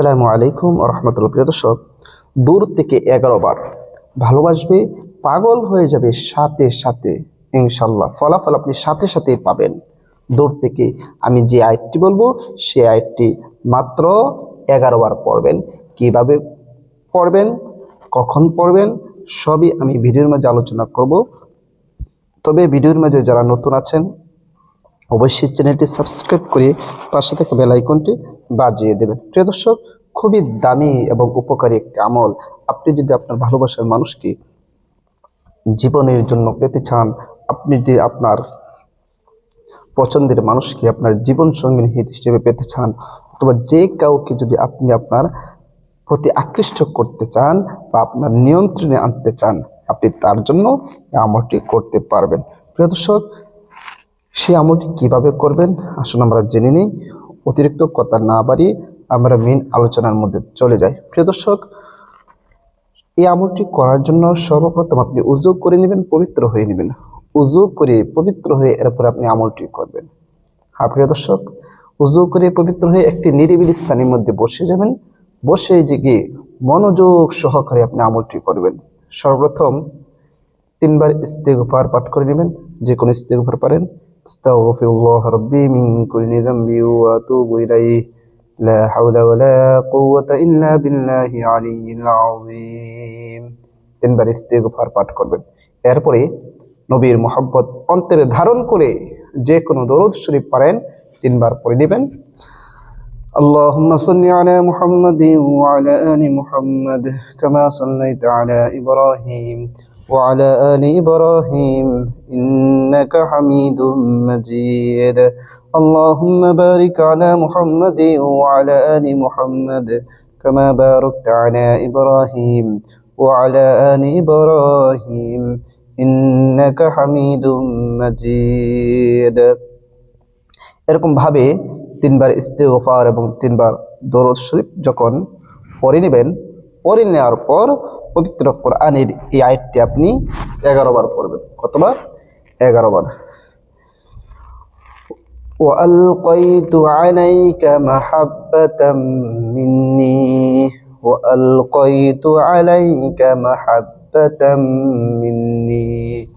আসসালামু আলাইকুম রহমতুল্লাহ। প্রিয় দর্শক, দূর থেকে এগারো বার ভালোবাসবে, পাগল হয়ে যাবে সাথে সাথে ইনশাল্লাহ ফলাফল আপনি সাথে সাথেই পাবেন। দূর থেকে আমি যে আয়টি বলব সে আয়টি মাত্র এগারো বার পড়বেন। কীভাবে পড়বেন, কখন পড়বেন, সবই আমি ভিডিওর মাঝে আলোচনা করব। তবে ভিডিওর মাঝে যারা নতুন আছেন, অবশ্যই চ্যানেলটি সাবস্ক্রাইব করে পাশে থেকে বেল আইকনটি বাজিয়ে দেবেন। প্রিয় দর্শক, খুবই দামি এবং উপকারী একটি আমল। আপনি যদি আপনার ভালোবাসার মানুষকে জীবনের জন্য পেতে চান, আপনি যদি আপনার পছন্দের মানুষকে আপনার জীবন সঙ্গী হিসেবে পেতে চান, অথবা যে কাউকে যদি আপনি আপনার প্রতি আকৃষ্ট করতে চান বা আপনার নিয়ন্ত্রণে আনতে চান, আপনি তার জন্য আমলটি করতে পারবেন। প্রিয় দর্শক, সেই আমলটি কীভাবে করবেন? আসুন আমরা জেনে নিই। অতিরিক্ত কথা না বাড়িয়ে আমরা মেন আলোচনার মধ্যে চলে যাই। প্রিয় দর্শক, এই আমলটি করার জন্য সর্বপ্রথম আপনি উজু করে নেবেন, পবিত্র হয়ে নেবেন। উজু করে পবিত্র হয়ে এরপর আপনি আমলটি করবেন। হ্যাঁ প্রিয় দর্শক, উজু করে পবিত্র হয়ে একটি নিরিবিলি স্থানের মধ্যে বসে যাবেন। বসে গিয়ে মনোযোগ সহকারে আপনি আমলটি করবেন। সর্বপ্রথম তিনবার ইস্তেগফার পাঠ করে নেবেন। যে কোনো ইস্তেগফার পারেন। আস্তাগফিরুল্লাহ রাব্বি মিন কুল্লি যামবি ওয়া আতুবু ইলাইহি লা হাওলা ওয়ালা কুওয়াতা ইল্লা বিল্লাহি আলিয়্যিল আযীম তিনবার ইস্তেগফার পাঠ করবেন এরপরে নবীর মোহাব্বত অন্তরে ধারণ করে যে কোনো দরুদ শরীফ পারেন তিনবার পড়ে নেবেন اللهم صل على محمد وعلى آل محمد كما صليت على إبراهيم وعلى آل إبراهيم إنك حميد مجيد اللهم بارك على محمد وعلى آل محمد كما باركت على إبراهيم وعلى آل إبراهيم إنك حميد مجيد এরকম ভাবে তিনবার ইস্তেগফার এবং তিনবার দরুদ শরীফ যখন পড়ে নেবেন পড়ে নেওয়ার পর পবিত্র কোরআনের এই আয়াতটি আপনি এগারো বার পড়বেন কতবার এগারো বার وألقيت عليك محبة مني وألقيت عليك محبة مني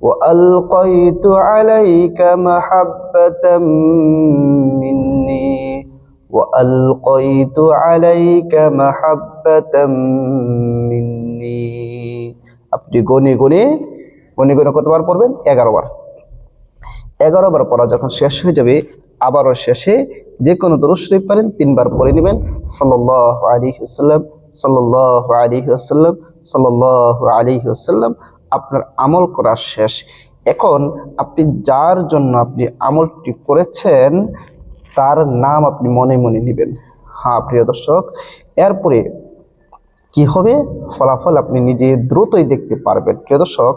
وألقيت عليك محبة مني وألقيت عليك محبة مني আপনি গনে গনে গনে গনে কতবার পড়বেন এগারো বার এগারো বার পড়া যখন শেষ হয়ে যাবে আবারও শেষে যে কোনো দরুদ শরীফ পারেন তিনবার পড়ে নেবেন সাল্লাহ আলী আসাল্লাম সাল্লাহ আলী আসাল্লাম সাল্লাহ আলী আসাল্লাম আপনার আমল করা শেষ এখন আপনি যার জন্য আপনি আমলটি করেছেন তার নাম আপনি মনে মনে নেবেন। হ্যাঁ প্রিয় দর্শক, এরপরে কি হবে? ফলাফল আপনি নিজে দ্রুতই দেখতে পারবেন। প্রিয় দর্শক,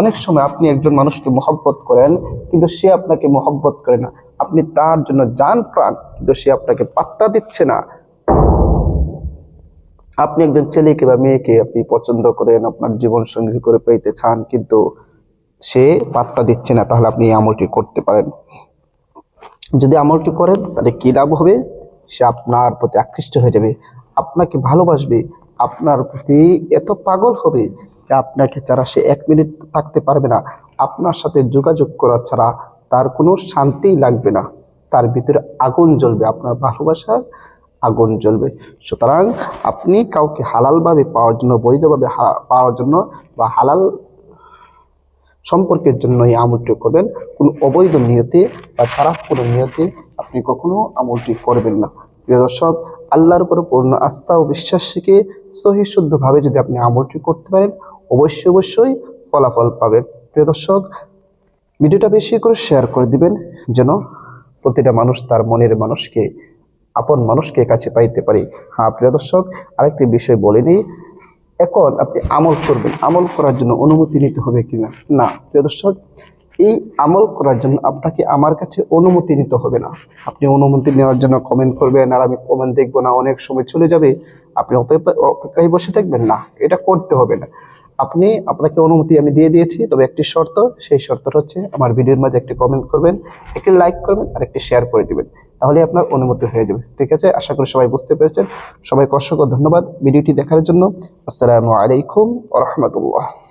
অনেক সময় আপনি একজন মানুষকে মহব্বত করেন, কিন্তু সে আপনাকে মহব্বত করে না। আপনি তার জন্য যান প্রাণ, কিন্তু সে আপনাকে পাত্তা দিচ্ছে না। আপনি একজন ছেলেকে বা মেয়েকে আপনি পছন্দ করেন, আপনার জীবন সঙ্গী করে পেতে চান, কিন্তু সে পাত্তা দিচ্ছে না, তাহলে আপনি এই আমলটি করতে পারেন। যদি আমলটি করেন তাহলে কী লাভ হবে? সে আপনার প্রতি আকৃষ্ট হয়ে যাবে, আপনাকে ভালোবাসবে, আপনার প্রতি এত পাগল হবে যে আপনাকে ছাড়া সে এক মিনিট থাকতে পারবে না। আপনার সাথে যোগাযোগ করা ছাড়া তার কোনো শান্তিই লাগবে না। তার ভিতরে আগুন জ্বলবে, আপনার ভালোবাসার আগুন জ্বলবে। সুতরাং আপনি কাউকে হালালভাবে পাওয়ার জন্য, বৈধভাবে পাওয়ার জন্য বা হালাল সম্পর্কের জন্য এই আমলটি করবেন। কোনো অবৈধ নিয়তে বা খারাপ কোনো নিয়তে আপনি কখনো আমলটি করবেন না। প্রিয় দর্শক, আল্লাহর উপর পূর্ণ আস্থা ও বিশ্বাস শিখে সহি শুদ্ধভাবে যদি আপনি আমলটি করতে পারেন, অবশ্যই অবশ্যই ফলাফল পাবেন। প্রিয় দর্শক, ভিডিওটা বেশি করে শেয়ার করে দিবেন, যেন প্রতিটা মানুষ তার মনের মানুষকে, আপন মানুষকে কাছে পাইতে পারে। হ্যাঁ প্রিয় দর্শক, আরেকটি বিষয় বলে নিই এখন আপনি আমল করবেন। আমল করার জন্য অনুমতি নিতে হবে কিনা? না। প্রিয় দর্শক, এই আমল করার জন্য আপনাকে আমার কাছে অনুমতি নিতে হবে না। আপনি অনুমতি নেওয়ার জন্য কমেন্ট করবেন আর আমি কমেন্ট দেখব না। অনেক সময় চলে যাবে। আপনি অপেক্ষা- অপেক্ষায় বসে থাকবেন না। এটা করতে হবে না। আপনি, আপনাকে অনুমতি আমি দিয়ে দিয়েছি, তবে একটি শর্ত, সেই শর্তটা হচ্ছে আমার ভিডিওর মাঝে একটি কমেন্ট করবেন, একটি লাইক করবেন, আর একটি শেয়ার করে দিবেন। তাহলে আপনার অনুমতি হয়ে যাবে। ঠিক আছে? আশা করি সবাই বুঝতে পেরেছেন। সবাই অসংখ্য ধন্যবাদ ভিডিওটি দেখার জন্য। আসসালামু আলাইকুম রহমতুল্লাহ।